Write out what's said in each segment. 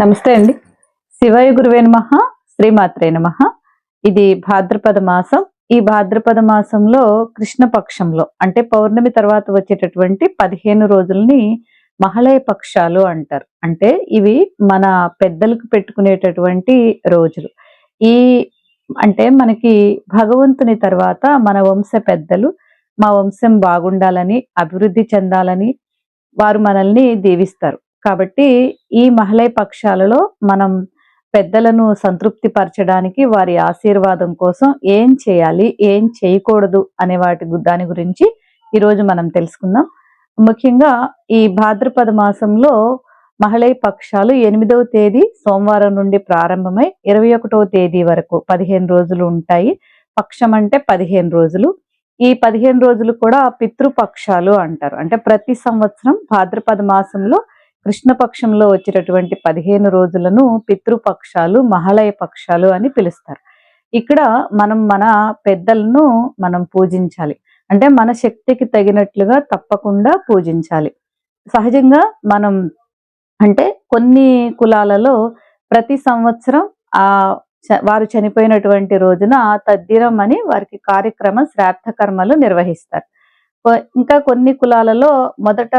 నమస్తే అండి. శివయ గురువే నమ శ్రీమాత్రే నమ. ఇది భాద్రపద మాసం. ఈ భాద్రపద మాసంలో కృష్ణ పక్షంలో అంటే పౌర్ణమి తర్వాత వచ్చేటటువంటి పదిహేను రోజుల్ని మహలయ పక్షాలు అంటారు. అంటే ఇవి మన పెద్దలకు పెట్టుకునేటటువంటి రోజులు. ఈ అంటే మనకి భగవంతుని తర్వాత మన వంశ పెద్దలు మా వంశం బాగుండాలని అభివృద్ధి చెందాలని వారు మనల్ని దీవిస్తారు. కాబట్టి ఈ మహిళ పక్షాలలో మనం పెద్దలను సంతృప్తి పరచడానికి వారి ఆశీర్వాదం కోసం ఏం చేయాలి ఏం చేయకూడదు అనే వాటి దాని గురించి ఈరోజు మనం తెలుసుకుందాం. ముఖ్యంగా ఈ భాద్రపద మాసంలో మహళయ పక్షాలు ఎనిమిదవ తేదీ సోమవారం నుండి ప్రారంభమై ఇరవై ఒకటవ తేదీ వరకు పదిహేను రోజులు ఉంటాయి. పక్షం అంటే పదిహేను రోజులు. ఈ పదిహేను రోజులు కూడా పితృపక్షాలు అంటారు. అంటే ప్రతి సంవత్సరం భాద్రపద మాసంలో కృష్ణపక్షంలో వచ్చేటటువంటి పదిహేను రోజులను పితృపక్షాలు మహాలయ పక్షాలు అని పిలుస్తారు. ఇక్కడ మనం మన పెద్దలను మనం పూజించాలి. అంటే మన శక్తికి తగినట్లుగా తప్పకుండా పూజించాలి. సహజంగా మనం అంటే కొన్ని కులాలలో ప్రతి సంవత్సరం ఆ చ- వారు చనిపోయినటువంటి రోజున ఆ తద్దినం అని వారికి కార్యక్రమ శ్రాద్ధ కర్మలు నిర్వహిస్తారు. ఇంకా కొన్ని కులాలలో మొదట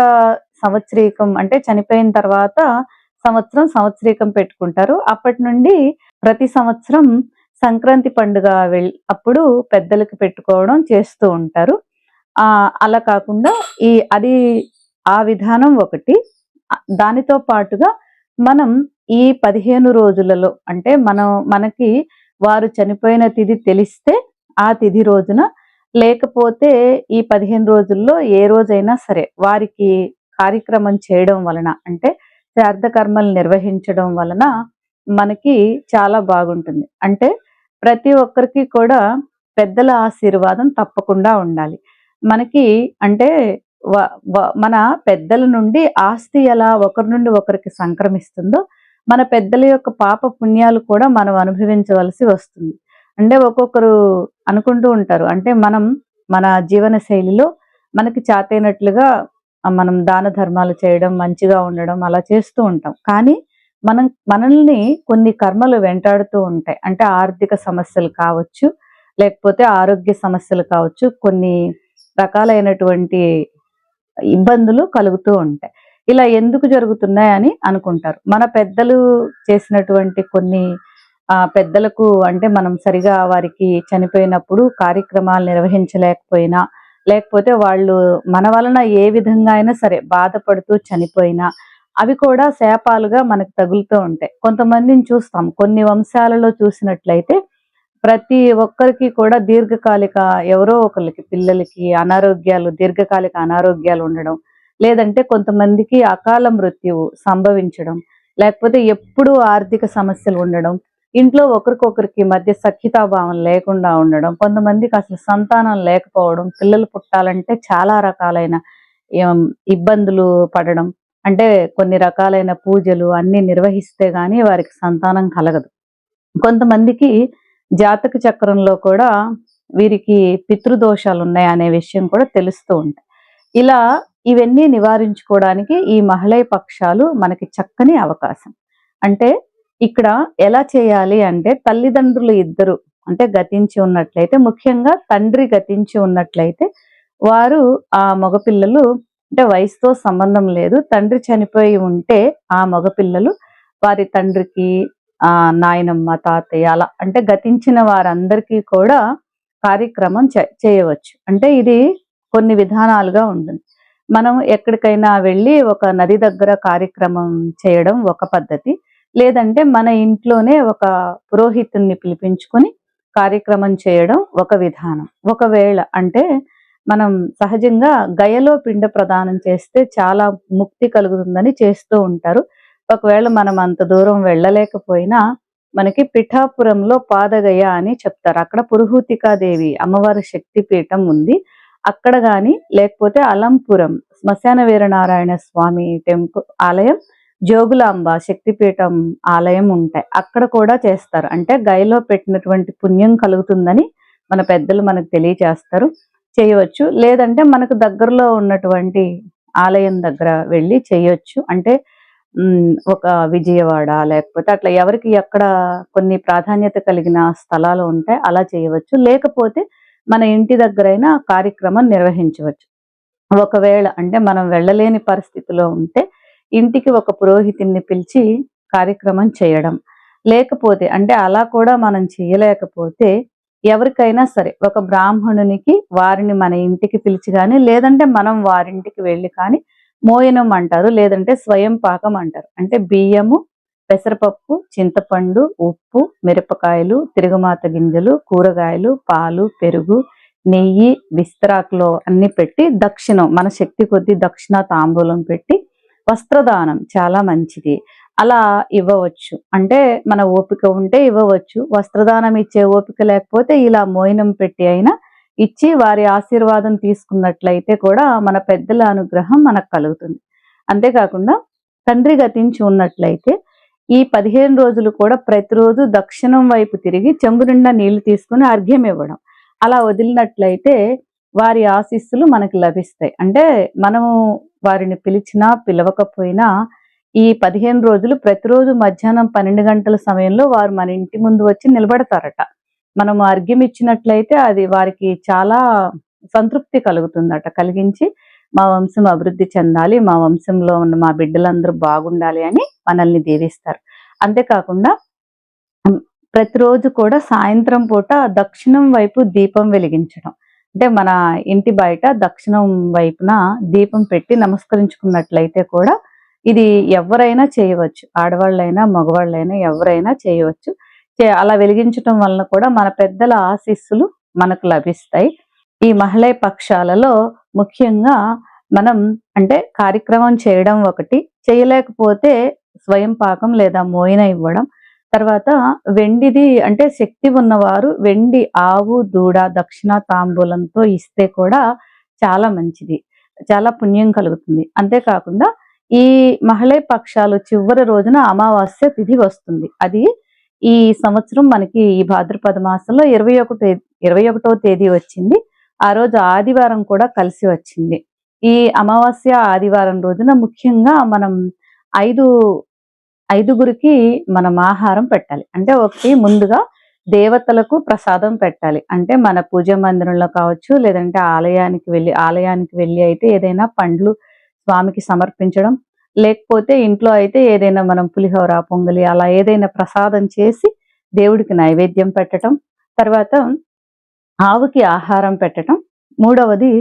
సంవత్సరీకం అంటే చనిపోయిన తర్వాత సంవత్సరం సంవత్సరీకం పెట్టుకుంటారు. అప్పటి నుండి ప్రతి సంవత్సరం సంక్రాంతి పండుగ వెళ్ అప్పుడు పెద్దలకు పెట్టుకోవడం చేస్తూ ఉంటారు. అలా కాకుండా ఈ అది ఆ విధానం ఒకటి. దానితో పాటుగా మనం ఈ పదిహేను రోజులలో అంటే మనం మనకి వారు చనిపోయిన తిథి తెలిస్తే ఆ తిథి రోజున లేకపోతే ఈ పదిహేను రోజుల్లో ఏ రోజైనా సరే వారికి కార్యక్రమం చేయడం వలన అంటే శ్రాద్ధ కర్మలు నిర్వహించడం వలన మనకి చాలా బాగుంటుంది. అంటే ప్రతి ఒక్కరికి కూడా పెద్దల ఆశీర్వాదం తప్పకుండా ఉండాలి. మనకి అంటే వ- మన పెద్దల నుండి ఆస్తి ఎలా ఒకరి నుండి ఒకరికి సంక్రమిస్తుందో మన పెద్దల యొక్క పాప పుణ్యాలు కూడా మనం అనుభవించవలసి వస్తుంది. అంటే ఒక్కొక్కరు అనుకుంటూ ఉంటారు. అంటే మనం మన జీవన శైలిలో మనకి చాతైనట్లుగా మనం దాన ధర్మాలు చేయడం మంచిగా ఉండడం అలా చేస్తూ ఉంటాం. కానీ మనం మనల్ని కొన్ని కర్మలు వెంటాడుతూ ఉంటాయి. అంటే ఆర్థిక సమస్యలు కావచ్చు లేకపోతే ఆరోగ్య సమస్యలు కావచ్చు కొన్ని రకాలైనటువంటి ఇబ్బందులు కలుగుతూ ఉంటాయి. ఇలా ఎందుకు జరుగుతున్నాయి అని అనుకుంటారు. మన పెద్దలు చేసినటువంటి కొన్ని పెద్దలకు అంటే మనం సరిగా వారికి చనిపోయినప్పుడు కార్యక్రమాలు నిర్వహించలేకపోయినా లేకపోతే వాళ్ళు మన వలన ఏ విధంగా అయినా సరే బాధపడుతూ చనిపోయినా అవి కూడా శాపాలుగా మనకు తగులుతూ ఉంటాయి. కొంతమందిని చూస్తాం. కొన్ని వంశాలలో చూసినట్లయితే ప్రతి ఒక్కరికి కూడా దీర్ఘకాలిక ఎవరో ఒకరికి పిల్లలకి అనారోగ్యాలు దీర్ఘకాలిక అనారోగ్యాలు ఉండడం లేదంటే కొంతమందికి అకాల మృత్యువు సంభవించడం లేకపోతే ఎప్పుడూ ఆర్థిక సమస్యలు ఉండడం ఇంట్లో ఒకరికొకరికి మధ్య సఖ్యతాభావం లేకుండా ఉండడం కొంతమందికి అసలు సంతానం లేకపోవడం పిల్లలు పుట్టాలంటే చాలా రకాలైన ఇబ్బందులు పడడం అంటే కొన్ని రకాలైన పూజలు అన్ని నిర్వహిస్తే కానీ వారికి సంతానం కలగదు. కొంతమందికి జాతక చక్రంలో కూడా వీరికి పితృదోషాలు ఉన్నాయి అనే విషయం కూడా తెలుస్తూ ఉంటాయి. ఇలా ఇవన్నీ నివారించుకోవడానికి ఈ మహిళయ పక్షాలు మనకి చక్కని అవకాశం. అంటే ఇక్కడ ఎలా చేయాలి అంటే తల్లిదండ్రులు ఇద్దరు అంటే గతించి ఉన్నట్లయితే ముఖ్యంగా తండ్రి గతించి ఉన్నట్లయితే వారు ఆ మగపిల్లలు అంటే వయసుతో సంబంధం లేదు. తండ్రి చనిపోయి ఉంటే ఆ మగపిల్లలు వారి తండ్రికి ఆ నాయనమ్మ తాతయ్య అలా అంటే గతించిన వారందరికీ కూడా కార్యక్రమం చే- చేయవచ్చు. అంటే ఇది కొన్ని విధానాలుగా ఉంటుంది. మనం ఎక్కడికైనా వెళ్ళి ఒక నది దగ్గర కార్యక్రమం చేయడం ఒక పద్ధతి. లేదంటే మన ఇంట్లోనే ఒక పురోహితుణ్ణి పిలిపించుకొని కార్యక్రమం చేయడం ఒక విధానం. ఒకవేళ అంటే మనం సహజంగా గయలో పిండ ప్రదానం చేస్తే చాలా ముక్తి కలుగుతుందని చేస్తూ ఉంటారు. ఒకవేళ మనం అంత దూరం వెళ్ళలేకపోయినా మనకి పిఠాపురంలో పాదగయ అని చెప్తారు. అక్కడ పురుహూతికాదేవి అమ్మవారి శక్తిపీఠం ఉంది. అక్కడ కానీ లేకపోతే అలంపురం శ్మశాన వీరనారాయణ స్వామి టెంపుల్ ఆలయం జోగులాంబ శక్తిపీఠం ఆలయం ఉంటాయి. అక్కడ కూడా చేస్తారు. అంటే గైలో పెట్టినటువంటి పుణ్యం కలుగుతుందని మన పెద్దలు మనకు తెలియచేస్తారు చేయవచ్చు. లేదంటే మనకు దగ్గరలో ఉన్నటువంటి ఆలయం దగ్గర వెళ్ళి చేయొచ్చు. అంటే ఒక విజయవాడ లేకపోతే అట్లా ఎవరికి ఎక్కడ కొన్ని ప్రాధాన్యత కలిగిన స్థలాలు ఉంటాయి అలా చేయవచ్చు. లేకపోతే మన ఇంటి దగ్గరైనా అయినా కార్యక్రమం నిర్వహించవచ్చు. ఒకవేళ అంటే మనం వెళ్ళలేని పరిస్థితిలో ఉంటే ఇంటికి ఒక పురోహితుడిని పిలిచి కార్యక్రమం చేయడం. లేకపోతే అంటే అలా కూడా మనం చేయలేకపోతే ఎవరికైనా సరే ఒక బ్రాహ్మణునికి వారిని మన ఇంటికి పిలిచి కానీ లేదంటే మనం వారింటికి వెళ్ళి కానీ మోయనం అంటారు లేదంటే స్వయం పాకం అంటారు. అంటే బియ్యము పెసరపప్పు చింతపండు ఉప్పు మిరపకాయలు తిరుగుమాత గింజలు కూరగాయలు పాలు పెరుగు నెయ్యి విస్తరాకులో అన్ని పెట్టి దక్షిణం మన శక్తి కొద్దీ దక్షిణ తాంబూలం పెట్టి వస్త్రదానం చాలా మంచిది. అలా ఇవ్వవచ్చు. అంటే మన ఓపిక ఉంటే ఇవ్వవచ్చు. వస్త్రదానం ఇచ్చే ఓపిక లేకపోతే ఇలా మోయినం పెట్టి అయినా ఇచ్చి వారి ఆశీర్వాదం తీసుకున్నట్లయితే కూడా మన పెద్దల అనుగ్రహం మనకు కలుగుతుంది. అంతేకాకుండా తండ్రి గతించి ఉన్నట్లయితే ఈ పదిహేను రోజులు కూడా ప్రతిరోజు దక్షిణం వైపు తిరిగి చెంబు నిండా నీళ్ళు తీసుకుని అర్ఘ్యం ఇవ్వడం. అలా వదిలినట్లయితే వారి ఆశీస్సులు మనకి లభిస్తాయి. అంటే మనము వారిని పిలిచినా పిలవకపోయినా ఈ పదిహేను రోజులు ప్రతిరోజు మధ్యాహ్నం పన్నెండు గంటల సమయంలో వారు మన ఇంటి ముందు వచ్చి నిలబడతారట. మనం అర్ఘ్యం ఇచ్చినట్లయితే అది వారికి చాలా సంతృప్తి కలుగుతుందట. కలిగించి మా వంశం అభివృద్ధి చెందాలి మా వంశంలో ఉన్న మా బిడ్డలందరూ బాగుండాలి అని మనల్ని దీవిస్తారు. అంతేకాకుండా ప్రతిరోజు కూడా సాయంత్రం పూట దక్షిణం వైపు దీపం వెలిగించడం. అంటే మన ఇంటి బయట దక్షిణం వైపున దీపం పెట్టి నమస్కరించుకున్నట్లయితే కూడా ఇది ఎవరైనా చేయవచ్చు. ఆడవాళ్ళైనా మగవాళ్ళైనా ఎవరైనా చేయవచ్చు. అలా వెలిగించటం వలన కూడా మన పెద్దల ఆశీస్సులు మనకు లభిస్తాయి. ఈ మహిళ పక్షాలలో ముఖ్యంగా మనం అంటే కార్యక్రమం చేయడం ఒకటి చేయలేకపోతే స్వయం పాకం లేదా మోయిన ఇవ్వడం తర్వాత వెండిది అంటే శక్తి ఉన్నవారు వెండి ఆవు దూడ దక్షిణ తాంబూలంతో ఇస్తే కూడా చాలా మంచిది. చాలా పుణ్యం కలుగుతుంది. అంతేకాకుండా ఈ మహిళ పక్షాలు చివరి రోజున అమావాస్య తిథి వస్తుంది. అది ఈ సంవత్సరం మనకి ఈ భాద్రపద మాసంలో ఇరవై ఒకటో ఇరవై ఒకటో తేదీ వచ్చింది. ఆ రోజు ఆదివారం కూడా కలిసి వచ్చింది. ఈ అమావాస్య ఆదివారం రోజున ముఖ్యంగా మనం ఐదు ఐదుగురికి మనం ఆహారం పెట్టాలి. అంటే ఒకటి ముందుగా దేవతలకు ప్రసాదం పెట్టాలి. అంటే మన పూజ మందిరంలో కావచ్చు లేదంటే ఆలయానికి వెళ్ళి ఆలయానికి వెళ్ళి అయితే ఏదైనా పండ్లు స్వామికి సమర్పించడం లేకపోతే ఇంట్లో అయితే ఏదైనా మనం పులిహోర పొంగలి అలా ఏదైనా ప్రసాదం చేసి దేవుడికి నైవేద్యం పెట్టడం తర్వాత ఆవుకి ఆహారం పెట్టడం మూడవది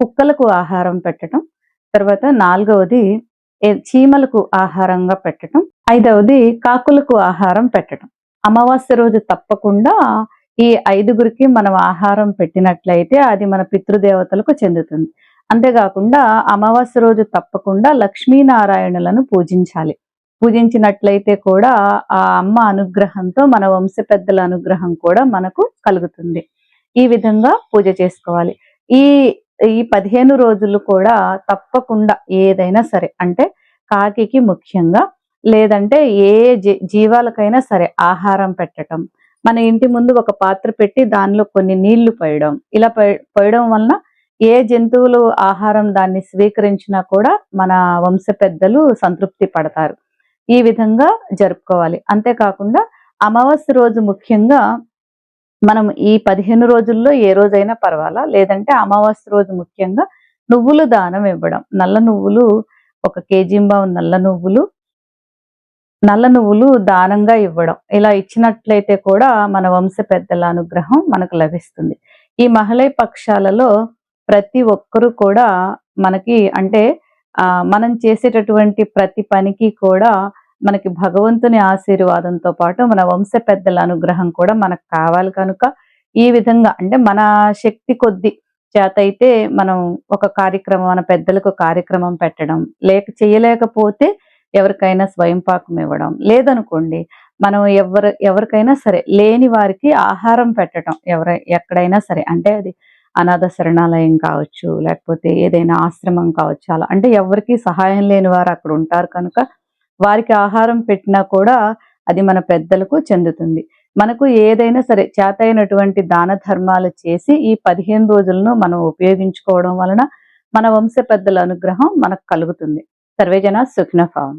కుక్కలకు ఆహారం పెట్టడం తర్వాత నాలుగవది చీమలకు ఆహారంగా పెట్టడం ఐదవది కాకులకు ఆహారం పెట్టడం అమావాస్య రోజు తప్పకుండా ఈ ఐదుగురికి మనం ఆహారం పెట్టినట్లయితే అది మన పితృదేవతలకు చెందుతుంది. అంతేకాకుండా అమావాస్య రోజు తప్పకుండా లక్ష్మీనారాయణులను పూజించాలి. పూజించినట్లయితే కూడా ఆ అమ్మ అనుగ్రహంతో మన వంశ పెద్దల అనుగ్రహం కూడా మనకు కలుగుతుంది. ఈ విధంగా పూజ చేసుకోవాలి. ఈ ఈ పదిహేను రోజులు కూడా తప్పకుండా ఏదైనా సరే అంటే కాకికి ముఖ్యంగా లేదంటే ఏ జీవాలకైనా సరే ఆహారం పెట్టడం మన ఇంటి ముందు ఒక పాత్ర పెట్టి దానిలో కొన్ని నీళ్ళు పోయడం ఇలా పోయడం వలన ఏ జంతువులు ఆహారం దాన్ని స్వీకరించినా కూడా మన వంశ పెద్దలు సంతృప్తి పడతారు. ఈ విధంగా జరుపుకోవాలి. అంతేకాకుండా అమావాస్య రోజు ముఖ్యంగా మనం ఈ పదిహేను రోజుల్లో ఏ రోజైనా పర్వాలా? లేదంటే అమావాస్య రోజు ముఖ్యంగా నువ్వులు దానం ఇవ్వడం. నల్ల నువ్వులు ఒక కేజీంబావు నల్ల నువ్వులు నల్ల నువ్వులు దానంగా ఇవ్వడం. ఇలా ఇచ్చినట్లయితే కూడా మన వంశ పెద్దల అనుగ్రహం మనకు లభిస్తుంది. ఈ మహిళ పక్షాలలో ప్రతి ఒక్కరూ కూడా మనకి అంటే మనం చేసేటటువంటి ప్రతి పనికి కూడా మనకి భగవంతుని ఆశీర్వాదంతో పాటు మన వంశ పెద్దల అనుగ్రహం కూడా మనకు కావాలి కనుక ఈ విధంగా అంటే మన శక్తి కొద్ది చేతైతే మనం ఒక కార్యక్రమం మన పెద్దలకు కార్యక్రమం పెట్టడం లేక చేయలేకపోతే ఎవరికైనా స్వయం పాకం ఇవ్వడం. లేదనుకోండి మనం ఎవరు ఎవరికైనా సరే లేని వారికి ఆహారం పెట్టడం. ఎవర ఎక్కడైనా సరే అంటే అది అనాథ శరణాలయం కావచ్చు లేకపోతే ఏదైనా ఆశ్రమం కావచ్చు అలా అంటే ఎవరికి సహాయం లేని వారు అక్కడ ఉంటారు కనుక వారికి ఆహారం పెట్టినా కూడా అది మన పెద్దలకు చెందుతుంది. మనకు ఏదైనా సరే చేతైనటువంటి దాన ధర్మాలు చేసి ఈ పదిహేను రోజులను మనం ఉపయోగించుకోవడం వలన మన వంశ పెద్దల అనుగ్రహం మనకు కలుగుతుంది. సర్వేజన సుఖ్న భవన్